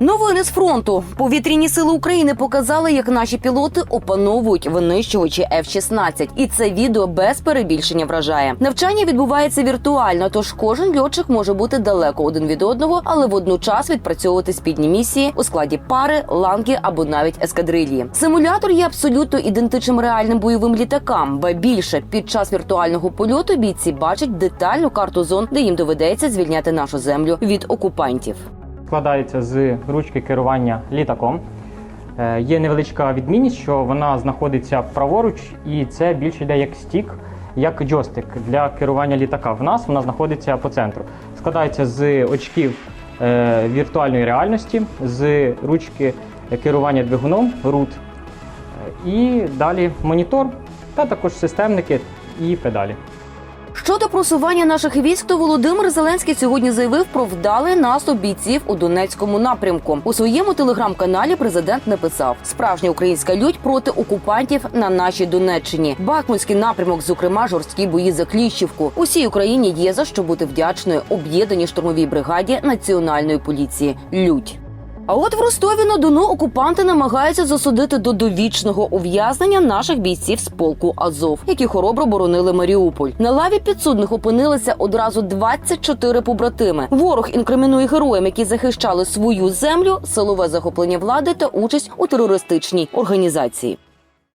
Новини з фронту. Повітряні сили України показали, як наші пілоти опановують винищувачі F-16. І це відео без перебільшення вражає. Навчання відбувається віртуально, тож кожен льотчик може бути далеко один від одного, але водночас відпрацьовувати спільні місії у складі пари, ланки або навіть ескадрилії. Симулятор є абсолютно ідентичним реальним бойовим літакам. Ба більше під час віртуального польоту бійці бачать детальну карту зон, де їм доведеться звільняти нашу землю від окупантів. Складається з ручки керування літаком. Е, Є невеличка відмінність, що вона знаходиться праворуч, і це більше йде як стік, як джойстик для керування літака. В нас вона знаходиться по центру. Складається з очків е, віртуальної реальності, з ручки керування двигуном RUT, е, і далі монітор, та також системники і педалі. Щодо просування наших військ, то Володимир Зеленський сьогодні заявив про вдалий наступ бійців у Донецькому напрямку. У своєму телеграм-каналі президент написав: справжня українська лють проти окупантів на нашій Донеччині. Бахмутський напрямок, зокрема, жорсткі бої за Кліщівку. Усій Україні є за що бути вдячною об'єднаній штурмовій бригаді національної поліції. Лють. А от в Ростові на Дону окупанти намагаються засудити до довічного ув'язнення наших бійців з полку Азов, які хоробро боронили Маріуполь. На лаві підсудних опинилися одразу 24 побратими. Ворог інкримінує героям, які захищали свою землю, силове захоплення влади та участь у терористичній організації.